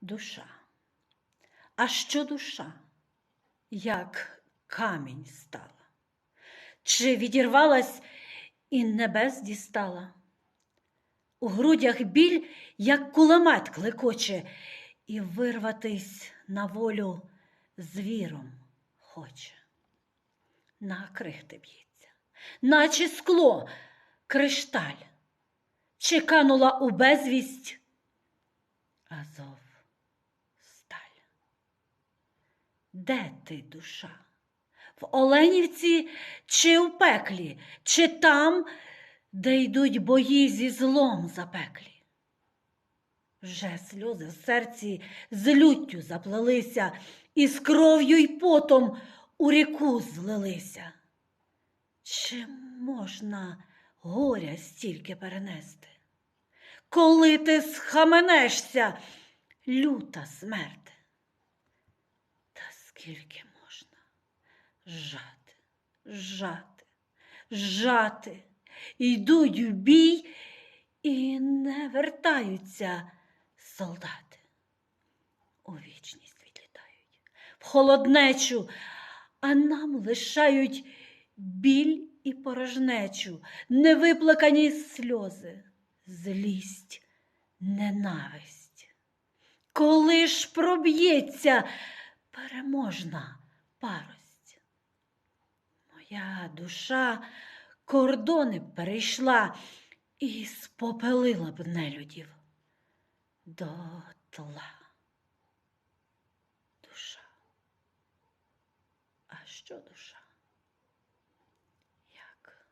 душа. А що душа, як камінь стала? Чи відірвалась і небес дістала? У грудях біль, як кулемет клекоче, і вирватись на волю звіром хоче. На крихти б'ється, наче скло, кришталь, чи канула у безвість Азов Де ти, душа? В Оленівці чи в пеклі, чи там, де йдуть бої зі злом запеклі? Вже сльози в серці з люттю заплелися, і з кров'ю й потом у ріку злилися. Чи можна горя стільки перенести? Коли ти схаменешся, люта смерти? Скільки можна жати, жати, жати, йдуть в бій і не вертаються солдати. У вічність відлітають, в холоднечу, а нам лишають біль і порожнечу, невиплакані сльози, злість, ненависть. Коли ж проб'ється переможна парость? Моя душа кордони перейшла і спопелила б нелюдів до тла. Душа. А що душа? Як.